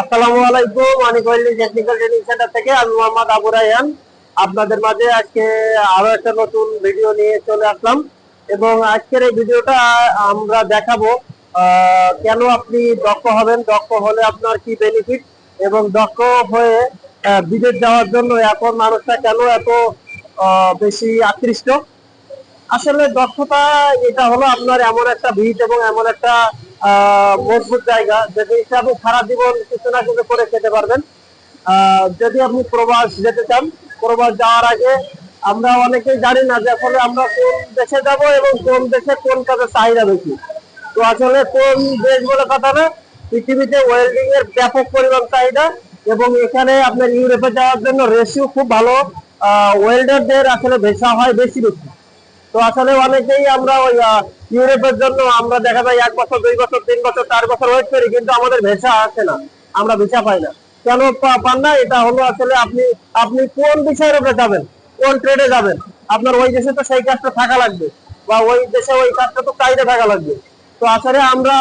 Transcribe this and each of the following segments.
আসসালামু আলাইকুম। Manik welding technical training centre থেকে, আমি মোহাম্মদ আবু রায়হান। আপনাদের মাঝে আজকে আরও একটা নতুন ভিডিও নিয়ে চলে আসলাম। এবং আজকের এই ভিডিওটা আমরা দেখাবো কেন আপনি দক্ষ হবেন? দক্ষ হলে আপনার কি বেনিফিট এবং দক্ষ হয়ে বিদেশ যাওয়ার জন্য এখন মানুষটা কেন এত বেশি আকৃষ্ট? আসলে দক্ষতা এটা হলো আপনার এমন একটা ভিত এবং এমন একটা মজবুত জায়গা। যেটা আপনি সারা জীবন কিছু না কিছু করে খেতে পারবেন যদি আপনি প্রবাস যেতে চান, প্রবাস যাওয়ার আগে আমরা অনেকেই জানি না যে আসলে আমরা কোন দেশে যাব এবং কোন দেশে কোন কাজের চাহিদা বেশি। তো আসলে কোন দেশ বলে কথা না, পৃথিবীতে ওয়েল্ডিং এর ব্যাপক পরিমাণ চাহিদা এবং এখানে আপনার ইউরোপে যাওয়ার জন্য রেশিও খুব ভালো ওয়েল্ডারদের আসলে ভেসা হয় বেশি বেশি। তো আসলে অনেকেই আমরা ওই ইউরোপের জন্য আমরা দেখা যায় এক বছর, দুই বছর, তিন বছর, চার বছর ওয়েট করি, কিন্তু আমাদের ভেসা আসে না। আমরা ভিসা পাই না। কেন পান না? এটা হলো আসলে আপনি আপনি কোন বিষয়ের উপরে যাবেন? কোন ট্রেডে যাবেন? আপনার ওই দেশে তো সেই কাজটা থাকা লাগবে। বা ওই দেশে ওই কাজটা তো চাহিদা থাকা লাগবে। তো আসলে আমরা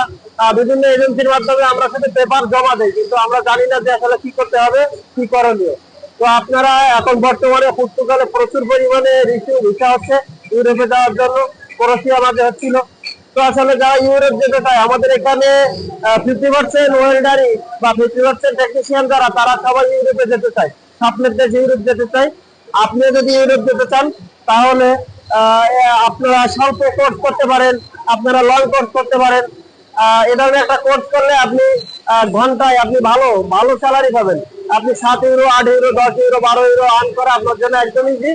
বিভিন্ন এজেন্সির মাধ্যমে আমরা শুধু পেপার জমা দেই, কিন্তু আমরা জানি না যে আসলে কি করতে হবে, কি করণীয়। তো আপনারা এখন বর্তমানে পর্তুগালে প্রচুর পরিমাণে রিসিউ ভিসা হচ্ছে। ইউরোপে যাওয়ার জন্য ক্রোশিয়া মাঝে হচ্ছিল। তো আসলে যারা ইউরোপ যেতে চায়, আমাদের এখানে ফিফটি পার্সেন্ট ওয়েল্ডারি বা ফিফটি পার্সেন্ট টেকনিশিয়ান যারা, তারা সবাই ইউরোপে যেতে চায়। স্বপ্নের দেশ ইউরোপ যেতে চায়। আপনি যদি ইউরোপ যেতে চান, তাহলে আপনারা স্বল্প কোর্স করতে পারেন, আপনারা লং কোর্স করতে পারেন। এ ধরনের একটা কোর্স করলে আপনি ঘন্টায় আপনি ভালো ভালো স্যালারি পাবেন। আপনি সাত ইউরো আট ইউরো দশ ইউরো বারো ইউরো আর্ন করা আপনার জন্য একদম ইজি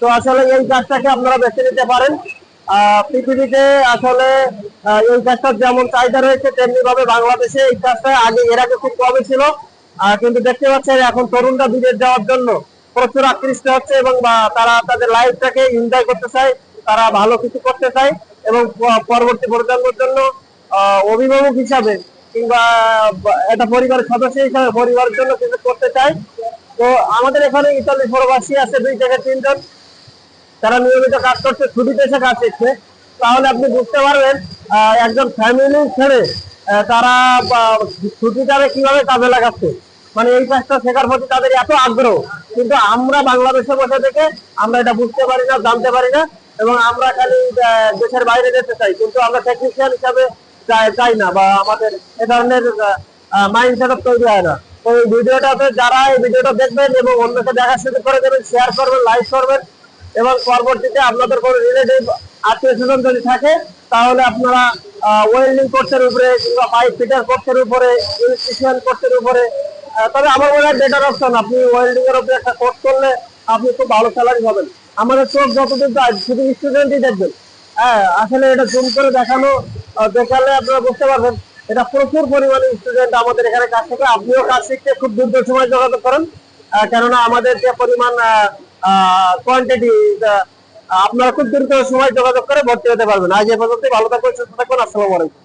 তো আসলে এই কাজটাকে আপনারা বেছে নিতে পারেন। পৃথিবীতে আসলে এই কাজটার যেমন চাহিদা রয়েছে তেমনি ভাবে বাংলাদেশে এই কাজটা আগে এর আগে খুব কমই ছিল। কিন্তু দেখতে পাচ্ছেন, এখন তরুণরা বিদেশ যাওয়ার জন্য প্রচুর আকৃষ্ট হচ্ছে এবং তারা তাদের লাইফটাকে এনজয় করতে চায়, তারা ভালো কিছু করতে চায় এবং পরবর্তী প্রজন্মের জন্য অভিভাবক হিসাবে কিংবা একটা পরিবারের সদস্য হিসাবে পরিবারের জন্য কিছু করতে চায়। তো আমাদের এখানে ইতালি প্রবাসী আছে দুই থেকে তিনজন। তারা নিয়মিত কাজ করছে ছুটিতে এসে কাজ শিখছে তাহলে আপনি বুঝতে পারবেন একজন ফ্যামিলি ছেড়ে তারা আহ, ছুটিটাকে কীভাবে কাজে লাগাচ্ছে। মানে এই কাজটা শেখার প্রতি তাদের এত আগ্রহ। কিন্তু আমরা বাংলাদেশে বসে থেকে আমরা এটা বুঝতে পারি না জানতে পারি না এবং আমরা খালি দেশের বাইরে যেতে চাই। কিন্তু আমরা টেকনিশিয়ান হিসাবে চাই- না বা আমাদের এ ধরনের মাইন্ড সেট তৈরি হয় না। তো এই ভিডিওটাতে যারা এই ভিডিওটা দেখবেন এবং অন্যকে দেখা শুরু করে দেবেন শেয়ার করবেন লাইক করবেন এবং পরবর্তীতে আপনাদের কোনো রিলেটিভ আত্মীয় স্বজন যদি থাকে, তাহলে আপনারা ওয়েল্ডিং কোর্সের উপরে কিংবা পাইপ ফিটার কোর্সের উপরে ইলেকট্রিশিয়ান কোর্সের উপরে তবে আমার মনে হয় বেটার অপশন আপনি ওয়েল্ডিং এর উপরে একটা কোর্স করলে আপনি খুব ভালো স্যালারি পাবেন। আমাদের চোখ যতদূর যায়, শুধু স্টুডেন্টই দেখবেন। হ্যাঁ আসলে এটা জুম করে দেখানো দেখালে আপনারা বুঝতে পারবেন, এটা প্রচুর পরিমাণে স্টুডেন্ট আমাদের এখানে কাজ থেকে আপনিও কাজ শিখতে খুব দ্রুত সময় যোগাযোগ করেন। কেননা আমাদের যে পরিমাণ কোয়ান্টিটি আপনারা খুব দ্রুত সময় যোগাযোগ করে ভর্তি হতে পারবেন। আজ এ পর্যন্ত ভালো থাকবেন, সুস্থ থাকবেন, আসসালামু আলাইকুম।